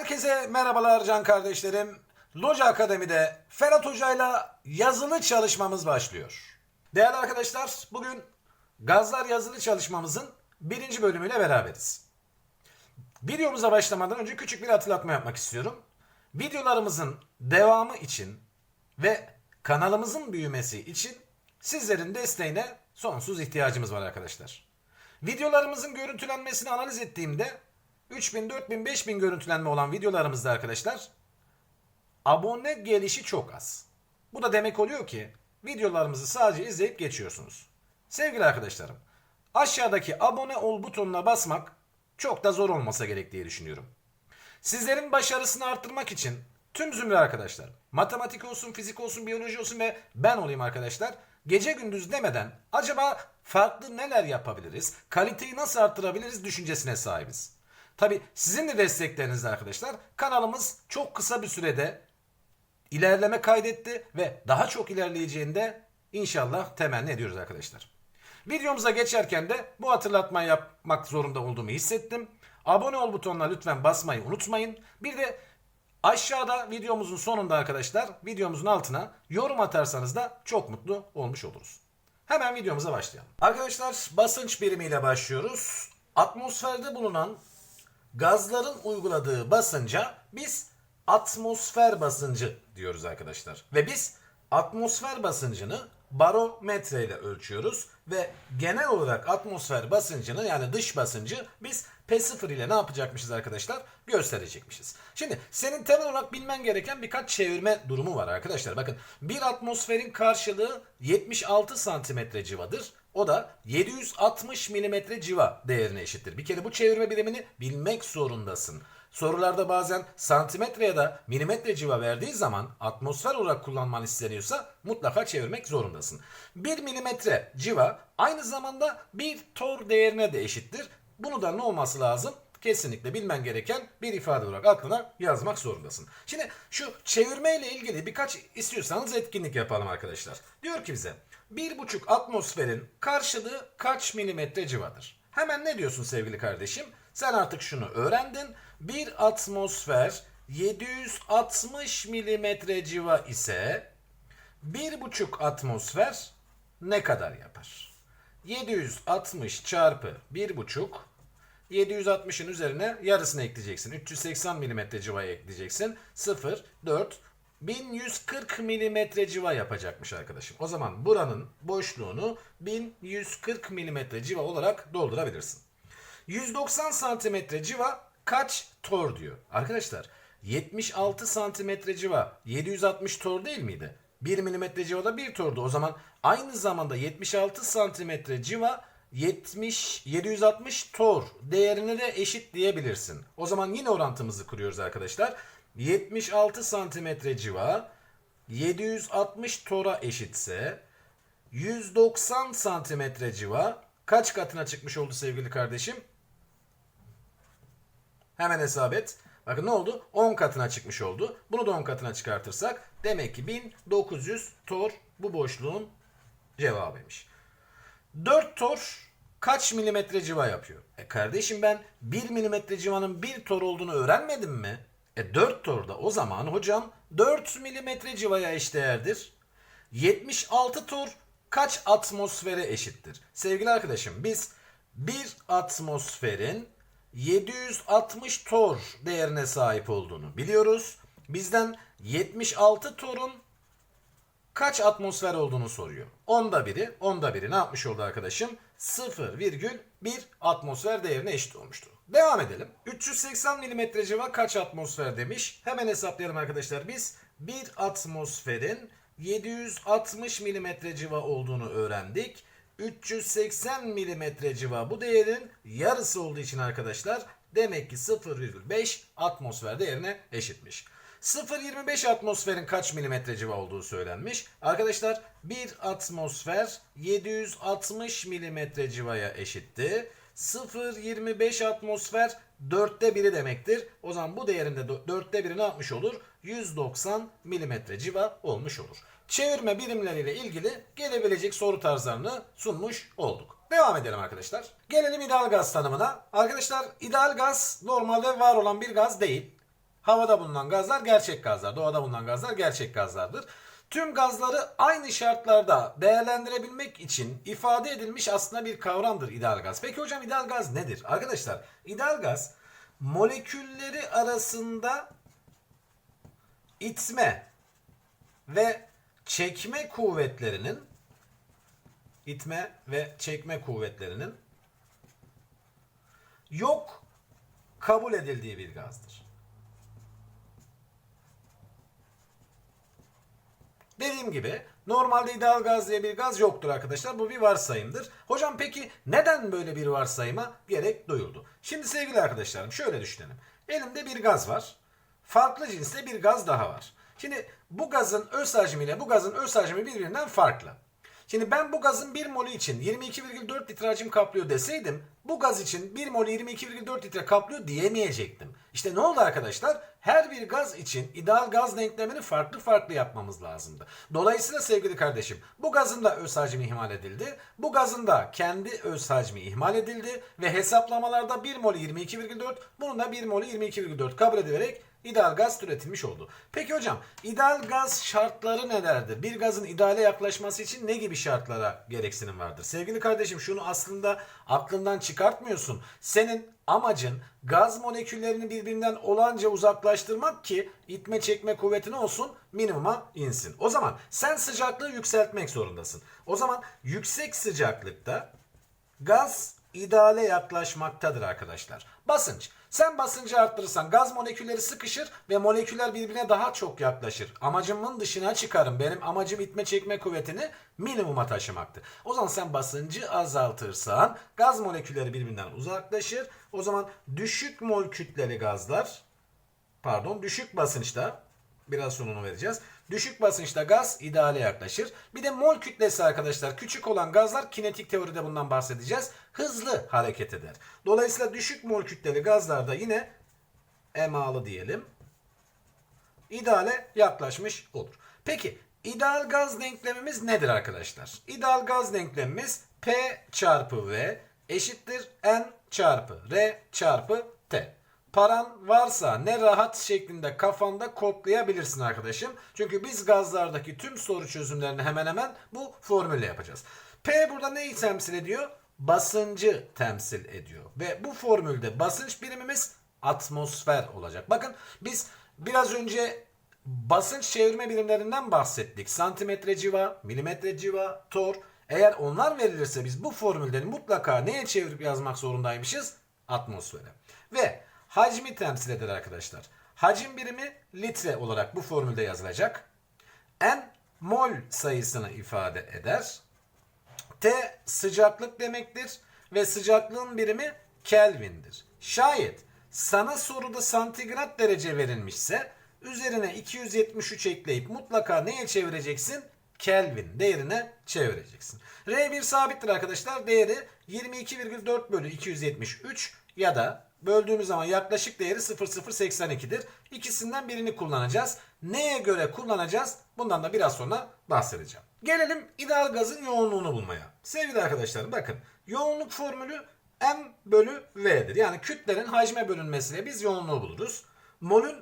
Herkese merhabalar can kardeşlerim. Loca Akademi'de Ferhat Hoca'yla yazılı çalışmamız başlıyor. Değerli arkadaşlar bugün gazlar yazılı çalışmamızın birinci bölümüyle beraberiz. Videomuza başlamadan önce küçük bir hatırlatma yapmak istiyorum. Videolarımızın devamı için ve kanalımızın büyümesi için sizlerin desteğine sonsuz ihtiyacımız var arkadaşlar. Videolarımızın görüntülenmesini analiz ettiğimde 3000, 4000, 5000 görüntülenme olan videolarımızda arkadaşlar abone gelişi çok az. Bu da demek oluyor ki videolarımızı sadece izleyip geçiyorsunuz. Sevgili arkadaşlarım, aşağıdaki abone ol butonuna basmak çok da zor olmasa gerek diye düşünüyorum. Sizlerin başarısını arttırmak için tüm zümre arkadaşlar, matematik olsun, fizik olsun, biyoloji olsun ve ben olayım arkadaşlar, gece gündüz demeden acaba farklı neler yapabiliriz, kaliteyi nasıl arttırabiliriz düşüncesine sahibiz. Tabi sizin de desteklerinizle arkadaşlar kanalımız çok kısa bir sürede ilerleme kaydetti ve daha çok ilerleyeceğini de inşallah temenni ediyoruz arkadaşlar. Videomuza geçerken de bu hatırlatmayı yapmak zorunda olduğumu hissettim. Abone ol butonuna lütfen basmayı unutmayın. Bir de aşağıda videomuzun sonunda arkadaşlar videomuzun altına yorum atarsanız da çok mutlu olmuş oluruz. Hemen videomuza başlayalım. Arkadaşlar basınç birimiyle başlıyoruz. Atmosferde bulunan gazların uyguladığı basınca biz atmosfer basıncı diyoruz arkadaşlar. Ve biz atmosfer basıncını barometre ile ölçüyoruz ve genel olarak atmosfer basıncını yani dış basıncı biz P0 ile ne yapacakmışız arkadaşlar? Gösterecekmişiz. Şimdi senin temel olarak bilmen gereken birkaç çevirme durumu var arkadaşlar. Bakın bir atmosferin karşılığı 76 santimetre civadır. O da 760 milimetre civa değerine eşittir. Bir kere bu çevirme birimini bilmek zorundasın. Sorularda bazen santimetre ya da milimetre civa verdiği zaman atmosfer olarak kullanman isteniyorsa mutlaka çevirmek zorundasın. 1 milimetre civa aynı zamanda bir tor değerine de eşittir. Bunu da ne olması lazım? Kesinlikle bilmen gereken bir ifade olarak aklına yazmak zorundasın. Şimdi şu çevirme ile ilgili birkaç istiyorsanız etkinlik yapalım arkadaşlar. Diyor ki bize bir buçuk atmosferin karşılığı kaç milimetre civadır? Hemen ne diyorsun sevgili kardeşim? Sen artık şunu öğrendin. Bir atmosfer 760 milimetre civa ise bir buçuk atmosfer ne kadar yapar? 760 çarpı bir buçuk 760'ın üzerine yarısını ekleyeceksin. 380 milimetre civayı ekleyeceksin. 0, 4, 1140 milimetre civa yapacakmış arkadaşım. O zaman buranın boşluğunu 1140 milimetre civa olarak doldurabilirsin. 190 santimetre civa kaç tor diyor. Arkadaşlar 76 santimetre civa 760 tor değil miydi? 1 milimetre civada 1 tordu. O zaman aynı zamanda 76 santimetre civa 70 760 tor değerine de eşit diyebilirsin. O zaman yine orantımızı kuruyoruz arkadaşlar. 76 santimetre civa 760 tora eşitse 190 santimetre civa kaç katına çıkmış oldu sevgili kardeşim? Hemen hesap et. Bakın ne oldu? 10 katına çıkmış oldu. Bunu da 10 katına çıkartırsak demek ki 1900 tor bu boşluğun cevabıymış. 4 tor kaç milimetre civa yapıyor? E kardeşim ben 1 milimetre civanın 1 tor olduğunu öğrenmedim mi? E 4 tor da o zaman hocam 4 milimetre civaya eşdeğerdir. 76 tor kaç atmosfere eşittir? Sevgili arkadaşım biz bir atmosferin 760 tor değerine sahip olduğunu biliyoruz. Bizden 76 torun kaç atmosfer olduğunu soruyor. Onda biri, onda biri ne yapmış oldu arkadaşım? 0,1 atmosfer değerine eşit olmuştu. Devam edelim. 380 milimetre civa kaç atmosfer demiş. Hemen hesaplayalım arkadaşlar. Biz bir atmosferin 760 milimetre civa olduğunu öğrendik. 380 milimetre civa bu değerin yarısı olduğu için arkadaşlar demek ki 0,5 atmosfer değerine eşitmiş. 0,25 atmosferin kaç milimetre civa olduğu söylenmiş. Arkadaşlar bir atmosfer 760 milimetre civaya eşitti. 0,25 atmosfer dörtte biri demektir. O zaman bu değerinde dörtte biri ne yapmış olur? 190 milimetre civa olmuş olur. Çevirme birimleriyle ilgili gelebilecek soru tarzlarını sunmuş olduk. Devam edelim arkadaşlar. Gelelim ideal gaz tanımına. Arkadaşlar ideal gaz normalde var olan bir gaz değil. Havada bulunan gazlar gerçek gazlar. Doğada bulunan gazlar gerçek gazlardır. Tüm gazları aynı şartlarda değerlendirebilmek için ifade edilmiş aslında bir kavramdır ideal gaz. Peki hocam ideal gaz nedir? Arkadaşlar ideal gaz molekülleri arasında itme ve çekme kuvvetlerinin itme ve çekme kuvvetlerinin yok kabul edildiği bir gazdır. Dediğim gibi normalde ideal gaz diye bir gaz yoktur arkadaşlar. Bu bir varsayımdır. Hocam peki neden böyle bir varsayıma gerek duyuldu? Şimdi sevgili arkadaşlarım şöyle düşünelim. Elimde bir gaz var. Farklı cinste bir gaz daha var. Şimdi bu gazın öz hacmi ile bu gazın öz hacmi birbirinden farklı. Şimdi ben bu gazın 1 molü için 22,4 litre hacim kaplıyor deseydim bu gaz için 1 molü 22,4 litre kaplıyor diyemeyecektim. İşte ne oldu arkadaşlar? Her bir gaz için ideal gaz denklemini farklı farklı yapmamız lazımdı. Dolayısıyla sevgili kardeşim bu gazın da öz hacmi ihmal edildi. Bu gazın da kendi öz hacmi ihmal edildi ve hesaplamalarda 1 molü 22,4 bunun da 1 molü 22,4 kabul edilerek ideal gaz türetilmiş oldu. Peki hocam ideal gaz şartları nelerdir? Bir gazın ideale yaklaşması için ne gibi şartlara gereksinim vardır? Sevgili kardeşim şunu aslında aklından çıkartmıyorsun. Senin amacın gaz moleküllerini birbirinden olanca uzaklaştırmak ki itme çekme kuvveti ne olsun minimuma insin. O zaman sen sıcaklığı yükseltmek zorundasın. O zaman yüksek sıcaklıkta Gaz ideale yaklaşmaktadır arkadaşlar. Basınç. Sen basıncı arttırırsan gaz molekülleri sıkışır ve moleküller birbirine daha çok yaklaşır. Amacımın dışına çıkarım. Benim amacım itme çekme kuvvetini minimuma taşımaktır. O zaman sen basıncı azaltırsan gaz molekülleri birbirinden uzaklaşır. O zaman düşük mol kütleli gazlar pardon düşük basınçta biraz sonra onu vereceğiz. Düşük basınçta gaz ideale yaklaşır. Bir de mol kütlesi arkadaşlar küçük olan gazlar kinetik teoride bundan bahsedeceğiz. Hızlı hareket eder. Dolayısıyla düşük mol kütleli gazlarda yine emalı diyelim. ideale yaklaşmış olur. Peki ideal gaz denklemimiz nedir arkadaşlar? İdeal gaz denklemimiz P çarpı V eşittir N çarpı R çarpı T. Paran varsa ne rahat şeklinde kafanda kodlayabilirsin arkadaşım. Çünkü biz gazlardaki tüm soru çözümlerini hemen hemen bu formülle yapacağız. P burada neyi temsil ediyor? Basıncı temsil ediyor. Ve bu formülde basınç birimimiz atmosfer olacak. Bakın biz biraz önce basınç çevirme birimlerinden bahsettik. Santimetre civa, milimetre civa, tor. Eğer onlar verilirse biz bu formülleri mutlaka neye çevirip yazmak zorundaymışız? Atmosfere. Ve hacmi temsil eder arkadaşlar. Hacim birimi litre olarak bu formülde yazılacak. N mol sayısını ifade eder. T sıcaklık demektir ve sıcaklığın birimi Kelvin'dir. Şayet sana soruda santigrat derece verilmişse üzerine 273 ekleyip mutlaka neye çevireceksin? Kelvin değerine çevireceksin. R1 sabittir arkadaşlar. Değeri 22,4 bölü 273 ya da böldüğümüz zaman yaklaşık değeri 0082'dir. İkisinden birini kullanacağız. Neye göre kullanacağız? Bundan da biraz sonra bahsedeceğim. Gelelim ideal gazın yoğunluğunu bulmaya. Sevgili arkadaşlar bakın yoğunluk formülü M bölü V'dir. Yani kütlenin hacme bölünmesiyle biz yoğunluğu buluruz. Molün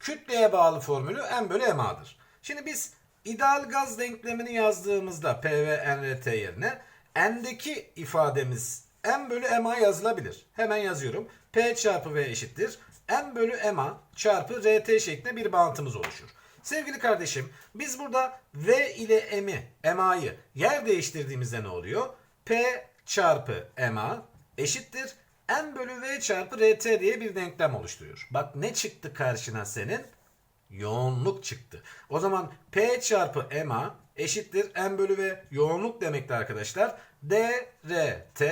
kütleye bağlı formülü M bölü MA'dır. Şimdi biz ideal gaz denklemini yazdığımızda P ve NRT yerine N'deki ifademiz M bölü MA yazılabilir. Hemen yazıyorum. P çarpı V eşittir. M bölü MA çarpı RT şeklinde bir bağıntımız oluşur. Sevgili kardeşim biz burada V ile M'i, MA'yı yer değiştirdiğimizde ne oluyor? P çarpı MA eşittir. M bölü V çarpı RT diye bir denklem oluşturuyor. Bak ne çıktı karşına senin? yoğunluk çıktı. O zaman P çarpı MA eşittir M bölü V yoğunluk demekti arkadaşlar. DRT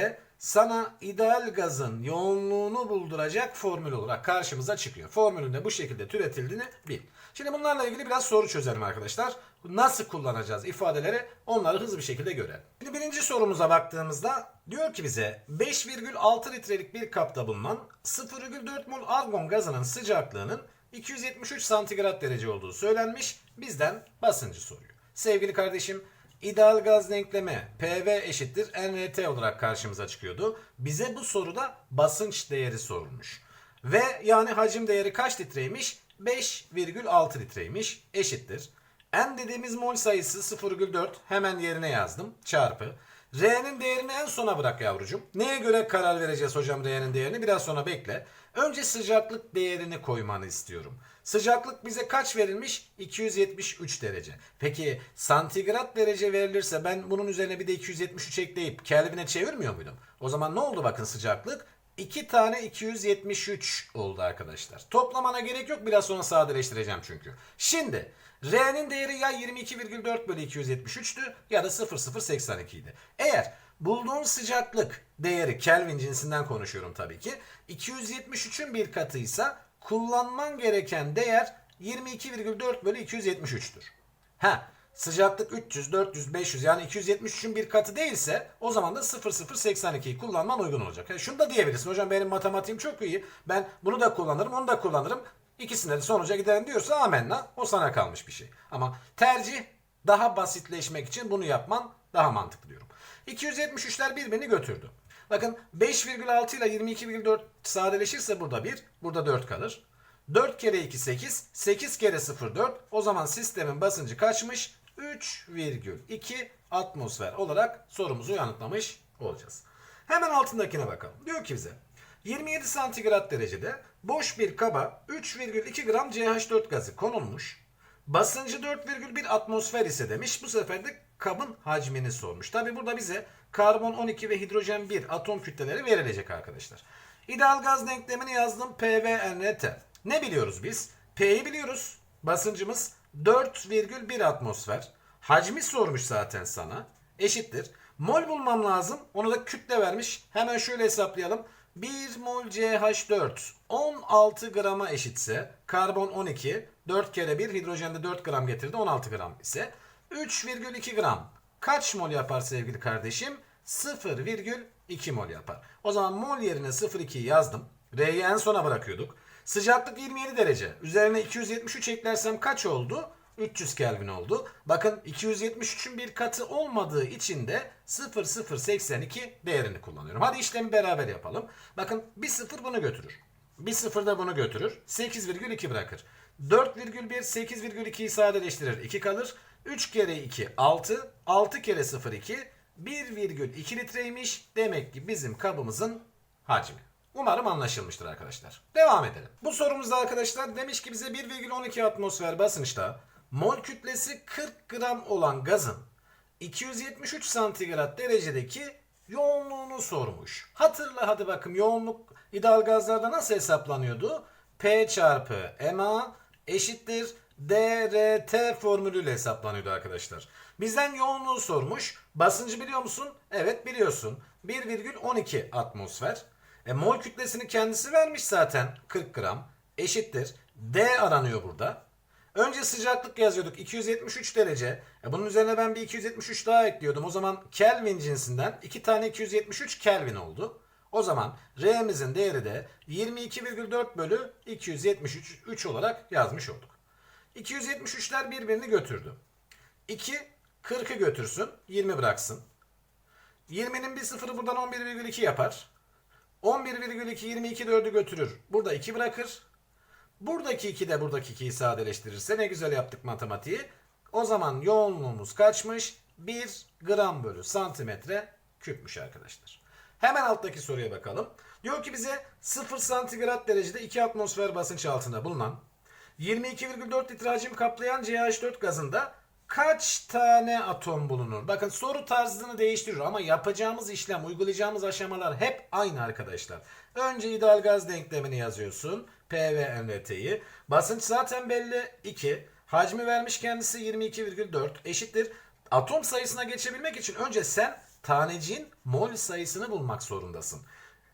sana ideal gazın yoğunluğunu bulduracak formül olarak karşımıza çıkıyor. Formülün de bu şekilde türetildiğini bil. Şimdi bunlarla ilgili biraz soru çözelim arkadaşlar. Nasıl kullanacağız ifadeleri onları hızlı bir şekilde görelim. Şimdi birinci sorumuza baktığımızda diyor ki bize 5,6 litrelik bir kapta bulunan 0,4 mol argon gazının sıcaklığının 273 santigrat derece olduğu söylenmiş. Bizden basıncı soruyor. Sevgili kardeşim ideal gaz denklemi PV eşittir NRT olarak karşımıza çıkıyordu. Bize bu soruda basınç değeri sorulmuş. Ve yani hacim değeri kaç litreymiş? 5,6 litreymiş. Eşittir. N dediğimiz mol sayısı 0,4 hemen yerine yazdım. Çarpı. R'nin değerini en sona bırak yavrucuğum. Neye göre karar vereceğiz hocam R'nin değerini? Biraz sonra bekle. Önce sıcaklık değerini koymanı istiyorum. Sıcaklık bize kaç verilmiş? 273 derece. Peki santigrat derece verilirse ben bunun üzerine bir de 273 ekleyip Kelvin'e çevirmiyor muydum? O zaman ne oldu bakın sıcaklık? 2 tane 273 oldu arkadaşlar. Toplamana gerek yok biraz sonra sadeleştireceğim çünkü. Şimdi R'nin değeri ya 22,4 bölü 273'tü ya da 0082 idi. Eğer bulduğun sıcaklık değeri Kelvin cinsinden konuşuyorum tabii ki. 273'ün bir katıysa kullanman gereken değer 22,4 bölü 273'tür. Ha sıcaklık 300, 400, 500 yani 273'ün bir katı değilse o zaman da 0082'yi kullanman uygun olacak. Ha, şunu da diyebilirsin hocam benim matematiğim çok iyi ben bunu da kullanırım onu da kullanırım. İkisinde de sonuca giderim diyorsa amenna o sana kalmış bir şey. Ama tercih daha basitleşmek için bunu yapman daha mantıklı diyorum. 273'ler birbirini götürdü. Bakın 5,6 ile 22,4 sadeleşirse burada 1, burada 4 kalır. 4 kere 2 8, 8 kere 0 4. O zaman sistemin basıncı kaçmış? 3,2 atmosfer olarak sorumuzu yanıtlamış olacağız. Hemen altındakine bakalım. Diyor ki bize 27 santigrat derecede boş bir kaba 3,2 gram CH4 gazı konulmuş. Basıncı 4,1 atmosfer ise demiş. Bu sefer de kabın hacmini sormuş. Tabi burada bize karbon 12 ve hidrojen 1 atom kütleleri verilecek arkadaşlar. İdeal gaz denklemini yazdım. PVNT. Ne biliyoruz biz? P'yi biliyoruz. Basıncımız 4,1 atmosfer. Hacmi sormuş zaten sana. Eşittir. Mol bulmam lazım. Onu da kütle vermiş. Hemen şöyle hesaplayalım. 1 mol CH4 16 grama eşitse karbon 12 4 kere 1 hidrojende 4 gram getirdi 16 gram ise 3,2 gram kaç mol yapar sevgili kardeşim? 0,2 mol yapar. O zaman mol yerine 0,2'yi yazdım. R'yi en sona bırakıyorduk. Sıcaklık 27 derece. Üzerine 273 eklersem kaç oldu? 300 Kelvin oldu. Bakın 273'ün bir katı olmadığı için de 0082 değerini kullanıyorum. Hadi işlemi beraber yapalım. Bakın bir sıfır bunu götürür. Bir sıfır da bunu götürür. 8,2 bırakır. 4,1 8,2'yi sadeleştirir. 2 kalır. 3 kere 2 6. 6 kere 0 2. 1,2 litreymiş. Demek ki bizim kabımızın hacmi. Umarım anlaşılmıştır arkadaşlar. Devam edelim. Bu sorumuzda arkadaşlar demiş ki bize 1,12 atmosfer basınçta mol kütlesi 40 gram olan gazın 273 santigrat derecedeki yoğunluğunu sormuş. Hatırla hadi bakın yoğunluk ideal gazlarda nasıl hesaplanıyordu? P çarpı MA eşittir DRT formülüyle hesaplanıyordu arkadaşlar. Bizden yoğunluğu sormuş. Basıncı biliyor musun? Evet biliyorsun. 1,12 atmosfer. E, mol kütlesini kendisi vermiş zaten 40 gram. Eşittir. D aranıyor burada. Önce sıcaklık yazıyorduk 273 derece. E bunun üzerine ben bir 273 daha ekliyordum. O zaman Kelvin cinsinden 2 tane 273 Kelvin oldu. O zaman R'mizin değeri de 22,4 bölü 273 3 olarak yazmış olduk. 273'ler birbirini götürdü. 2 40'ı götürsün 20 bıraksın. 20'nin bir sıfırı buradan 11,2 yapar. 11,2 22 4'ü götürür. Burada 2 bırakır. Buradaki 2 de buradaki 2'yi sadeleştirirse ne güzel yaptık matematiği. O zaman yoğunluğumuz kaçmış? 1 gram bölü santimetre küpmüş arkadaşlar. Hemen alttaki soruya bakalım. Diyor ki bize 0 santigrat derecede 2 atmosfer basınç altında bulunan 22,4 litre hacim kaplayan CH4 gazında kaç tane atom bulunur? Bakın soru tarzını değiştiriyor ama yapacağımız işlem, uygulayacağımız aşamalar hep aynı arkadaşlar. Önce ideal gaz denklemini yazıyorsun. P ve NRT'yi. Basınç zaten belli 2. Hacmi vermiş kendisi 22,4 eşittir. Atom sayısına geçebilmek için önce sen taneciğin mol sayısını bulmak zorundasın.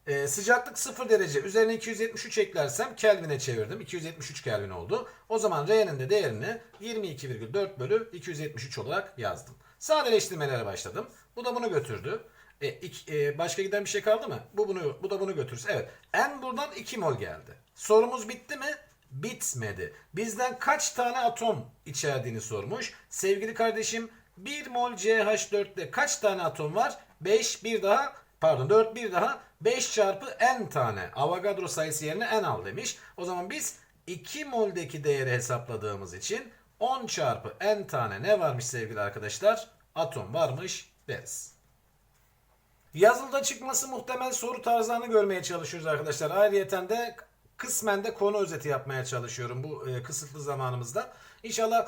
Ee, sıcaklık 0 derece. Üzerine 273 eklersem Kelvin'e çevirdim. 273 Kelvin oldu. O zaman R'nin de değerini 22,4 bölü 273 olarak yazdım. Sadeleştirmelere başladım. Bu da bunu götürdü. E, ik- e, başka giden bir şey kaldı mı? Bu bunu bu da bunu götürürse. Evet. N buradan 2 mol geldi. Sorumuz bitti mi? Bitmedi. Bizden kaç tane atom içerdiğini sormuş. Sevgili kardeşim 1 mol CH4'te kaç tane atom var? 5 bir daha pardon 4 bir daha 5 çarpı n tane Avogadro sayısı yerine n al demiş. O zaman biz 2 moldeki değeri hesapladığımız için 10 çarpı n tane ne varmış sevgili arkadaşlar? Atom varmış deriz. Yazılıda çıkması muhtemel soru tarzlarını görmeye çalışıyoruz arkadaşlar. Ayrıyeten de kısmen de konu özeti yapmaya çalışıyorum bu e, kısıtlı zamanımızda. İnşallah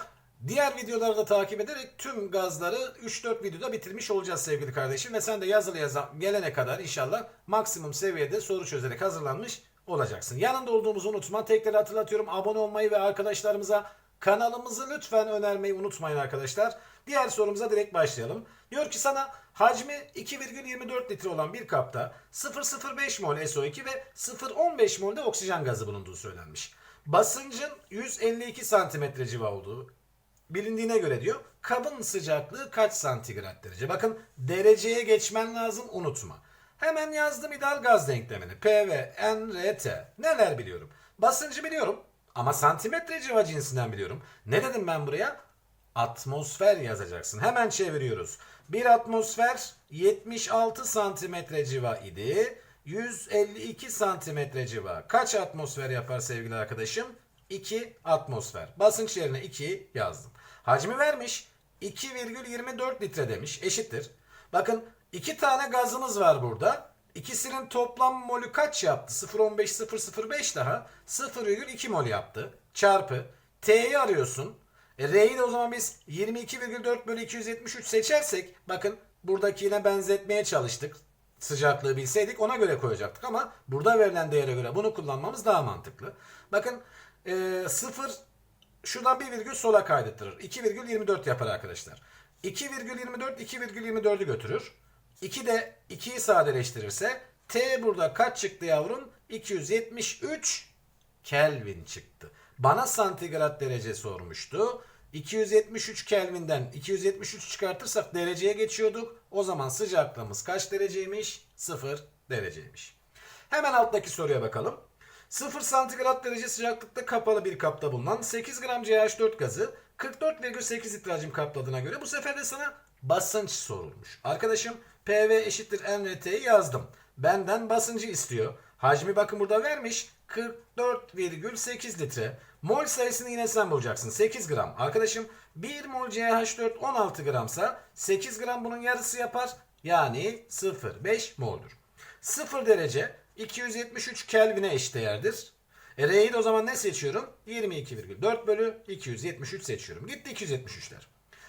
diğer videoları da takip ederek tüm gazları 3-4 videoda bitirmiş olacağız sevgili kardeşim. Ve sen de yazılı yazan gelene kadar inşallah maksimum seviyede soru çözerek hazırlanmış olacaksın. Yanında olduğumuzu unutma. Tekrar hatırlatıyorum abone olmayı ve arkadaşlarımıza kanalımızı lütfen önermeyi unutmayın arkadaşlar. Diğer sorumuza direkt başlayalım. Diyor ki sana hacmi 2,24 litre olan bir kapta 0,05 mol SO2 ve 0,15 mol de oksijen gazı bulunduğu söylenmiş. Basıncın 152 santimetre civa olduğu bilindiğine göre diyor kabın sıcaklığı kaç santigrat derece? Bakın dereceye geçmen lazım unutma. Hemen yazdım ideal gaz denklemini. P ve N, R, T. Neler biliyorum? Basıncı biliyorum ama santimetre civa cinsinden biliyorum. Ne dedim ben buraya? Atmosfer yazacaksın. Hemen çeviriyoruz. Bir atmosfer 76 santimetre civa idi. 152 santimetre civa. Kaç atmosfer yapar sevgili arkadaşım? 2 atmosfer. Basınç yerine 2 yazdım. Hacmi vermiş. 2,24 litre demiş. Eşittir. Bakın iki tane gazımız var burada. İkisinin toplam molü kaç yaptı? 0,15 005 daha 0,2 mol yaptı. Çarpı T'yi arıyorsun. E, R'yi de o zaman biz 22,4 bölü 273 seçersek bakın buradaki yine benzetmeye çalıştık. Sıcaklığı bilseydik ona göre koyacaktık ama burada verilen değere göre bunu kullanmamız daha mantıklı. Bakın e, 0 şuradan bir virgül sola kaydettirir. 2,24 yapar arkadaşlar. 2,24 2,24'ü götürür. 2 de 2'yi sadeleştirirse T burada kaç çıktı yavrum? 273 Kelvin çıktı. Bana santigrat derece sormuştu. 273 Kelvin'den 273 çıkartırsak dereceye geçiyorduk. O zaman sıcaklığımız kaç dereceymiş? 0 dereceymiş. Hemen alttaki soruya bakalım. 0 santigrat derece sıcaklıkta kapalı bir kapta bulunan 8 gram CH4 gazı 44,8 litre hacim kapladığına göre bu sefer de sana basınç sorulmuş. Arkadaşım PV eşittir NRT'yi yazdım. Benden basıncı istiyor. Hacmi bakın burada vermiş. 44,8 litre. Mol sayısını yine sen bulacaksın. 8 gram. Arkadaşım 1 mol CH4 16 gramsa 8 gram bunun yarısı yapar. Yani 0,5 moldur. 0 derece 273 Kelvin'e eşdeğerdir. E, R'yi de o zaman ne seçiyorum? 22,4 bölü 273 seçiyorum. Gitti 273'ler.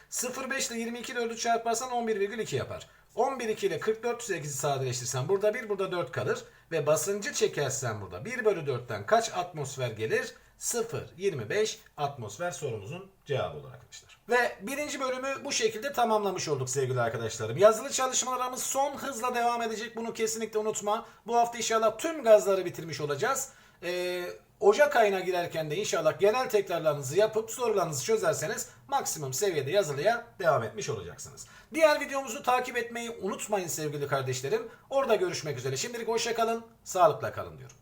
0,5 ile 22 4'ü çarparsan 11,2 yapar. 11,2 ile 44,8'i sadeleştirsen burada 1 burada 4 kalır. Ve basıncı çekersen burada 1 bölü 4'ten kaç atmosfer gelir? 0,25 atmosfer sorumuzun cevabı olur arkadaşlar. Ve birinci bölümü bu şekilde tamamlamış olduk sevgili arkadaşlarım. Yazılı çalışmalarımız son hızla devam edecek. Bunu kesinlikle unutma. Bu hafta inşallah tüm gazları bitirmiş olacağız. Ee, Ocak ayına girerken de inşallah genel tekrarlarınızı yapıp sorularınızı çözerseniz maksimum seviyede yazılıya devam etmiş olacaksınız. Diğer videomuzu takip etmeyi unutmayın sevgili kardeşlerim. Orada görüşmek üzere. Şimdilik hoşça kalın, sağlıkla kalın diyorum.